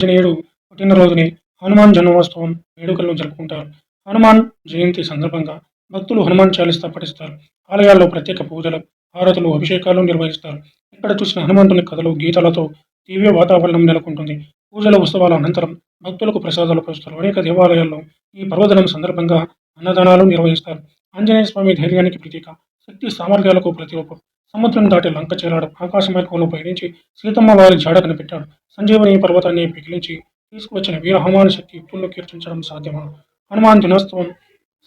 ఆంజనేయుడు పుట్టినరోజుని హనుమాన్ జన్మోత్సవం వేడుకలను జరుపుకుంటారు. హనుమాన్ జయంతి సందర్భంగా భక్తులు హనుమాన్ చాలీసా పఠిస్తారు. ఆలయాల్లో ప్రత్యేక పూజలు హారతులు అభిషేకాలు నిర్వహిస్తారు. ఇక్కడ చూసిన హనుమంతుని కథలు గీతాలతో దివ్య వాతావరణం నెలకొంటుంది. పూజల ఉత్సవాల అనంతరం భక్తులకు ప్రసాదాలు పంచుతారు అనేక దేవాలయాల్లో ఈ పర్వదినం సందర్భంగా అన్నదానాలు నిర్వహిస్తారు. ఆంజనేయ స్వామి ధైర్యానికి ప్రతీక శక్తి సామర్థ్యాలకు ప్రతిరూపం. సముద్రం దాటి లంక చేరాడు. ఆకాశ మార్గంలో పయనించి సీతమ్మ వారి జాడ కనిపెట్టాడు. సంజీవని పర్వతాన్ని పిగిలించి తీసుకువచ్చిన వీర హనుమాన్ శక్తి యుక్తుల్లో కీర్తించడం సాధ్యమా? హనుమాన్ దినోత్సవం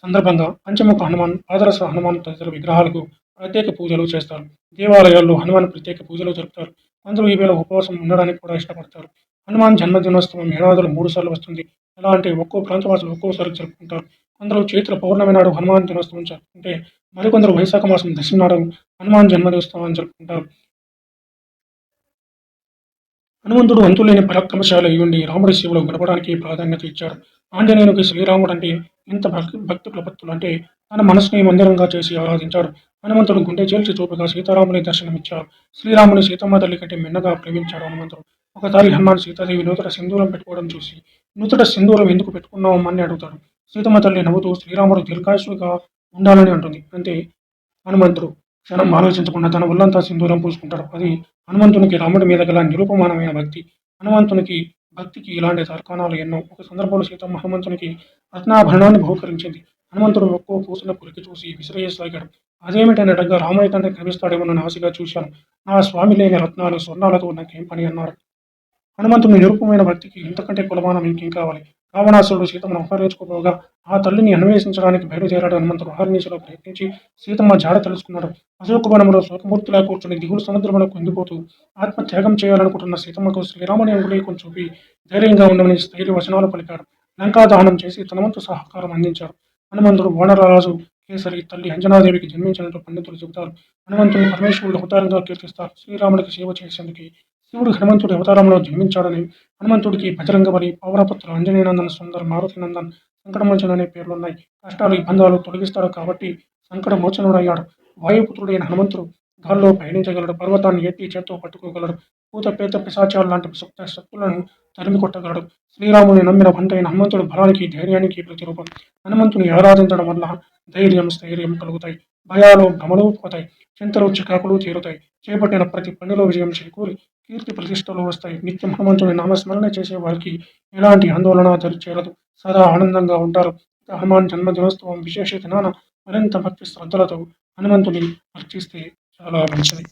సందర్భంగా పంచముఖ హనుమాన్ పాదరస హనుమాన్ తదితర విగ్రహాలకు ప్రత్యేక పూజలు చేస్తారు. దేవాలయాల్లో హనుమాన్ ప్రత్యేక పూజలు జరుపుతారు. అందరూ ఈ వేళ ఉపవాసం ఉండడానికి కూడా ఇష్టపడతారు. హనుమాన్ జన్మదినోత్సవం ఏడాదిలో మూడు సార్లు వస్తుంది. ఎలా అంటే ఒక్కో ప్రాంతవాసులు ఒక్కోసారి జరుపుకుంటారు. కొందరు చైత్ర పౌర్ణమి నాడు హనుమాన్ దినోత్సవం జరుపుకుంటే మరికొందరు వైశాఖ మాసం దశమి నాడు హనుమాన్ జన్మదినోత్సవాన్ని జరుపుకుంటారు. హనుమంతుడు అంతులేని పరాక్రమశాలి అయ్యుండి రాముడి శివుడు గడపడానికి ప్రాధాన్యత ఇచ్చాడు. ఆంజనేయునికి శ్రీరాముడు అంటే ఇంత భక్తి భక్తి ప్రపత్తులు అంటే తన మనసుని మందిరంగా చేసి ఆరాధించాడు. హనుమంతుడు గుండె చేల్చి చూపగా సీతారాముని దర్శనమిచ్చాడు. శ్రీరాముని సీతమ్మ తల్లి కంటే మిన్నగా ప్రేమించాడు హనుమంతుడు. ఒకసారి హనుమాన్ సీతాదేవి నూతన సింధూరం పెట్టుకోవడం చూసి నూతన సింధూరం ఎందుకు పెట్టుకున్నామని అడుగుతాడు. సీతమ్మ తల్లి నవ్వుతూ శ్రీరాముడు దీర్ఘాయుషుగా ఉండాలని అంటుంది. అంటే హనుమంతుడు క్షణం ఆలోచించకుండా తన ఒళ్ళంతా సింధూరం పూసుకుంటాడు. అది హనుమంతునికి రాముడి మీద గల నిరూపమానమైన భక్తి. హనుమంతునికి భక్తికి ఇలాంటి తర్కాణాలు ఎన్నో. ఒక సందర్భంలో సీతమ్మ హనుమంతునికి రత్నాభరణాన్ని బహుకరించింది. హనుమంతుడు ఒక్కో పూసిన పురికి చూసి విసిరేయసాగాడు. అదేమిటనటగా రామయ్య తండ్రి కనిపిస్తాడేమోనని ఆశగా చూశాను. నా స్వామి లేని రత్నాలు స్వర్ణాలతో నాకేం పని అన్నారు. హనుమంతుని నిరూపమైన భక్తికి ఇంతకంటే కులమానం ఇంకేం కావాలి? రావణాసురుడు సీతమ్మను అపహరించుకోగా ఆ తల్లిని అన్వేషించడానికి బయలుదేరాడు హనుమంతుడు. అహర్నిశలో ప్రయత్నించి సీతమ్మ జాడ తెలుసుకున్నాడు అశోకవనంలో శోకమూర్తిలా కూర్చుని దిగులు సముద్రంలో కుంగిపోతూ ఆత్మ త్యాగం చేయాలనుకుంటున్న సీతమ్మకు శ్రీరాముని అంగుళీకం చూపి ధైర్యంగా ఉండమని స్థైర్య వచనాలు పలికాడు. లంకా దహనం చేసి తనవంతు సహకారం అందించాడు. హనుమంతుడు వానరరాజు కేసరి తల్లి అంజనాదేవికి జన్మించినట్టు పండితులు చెబుతారు. హనుమంతుని పరమేశ్వరుడు అవతారంగా కీర్తిస్తారు. శ్రీరాముడికి సేవ చేసేందుకు శివుడు హనుమంతుడి అవతారంలో జన్మించాడని హనుమంతుడికి బజరంగబలి పౌరపుత్రులు అంజనీనందన్ సుందర్ మారుతినందన్ సంకటమోచన అనే పేర్లున్నాయి. కష్టాలు ఇబ్బందులు తొలగిస్తాడు కాబట్టి సంకటమోచనుడయ్యాడు వాయుపుత్రుడైన హనుమంతుడు గాల్లో పయనించగలడు పర్వతాన్ని ఎత్తి చేత్తో పట్టుకోగలడు. పూత పేత పిశాచాలు లాంటి సుప్త శక్తులను తరిమి కొట్టగలడు. శ్రీరాముని నమ్మిన పంటైన హనుమంతుడు బలానికి ధైర్యానికి ప్రతిరూపం. హనుమంతుని ఆరాధించడం వల్ల ధైర్యం స్థైర్యం కలుగుతాయి. భయాలు భ్రమలు పోతాయి. చింతలు చికాకులు తీరుతాయి. చేపట్టిన ప్రతి పనిలో విజయం చేకూరి కీర్తి ప్రతిష్టలు వస్తాయి. నిత్యం హనుమంతుని నామస్మరణ చేసే వారికి ఎలాంటి ఆందోళన చేరదు సదా ఆనందంగా ఉంటారు. హనుమాన్ జన్మదినోత్సవం విశేష దినాన మరింత భక్తి శ్రద్ధలతో హనుమంతుని అర్చిస్తే చాలా మంచిది.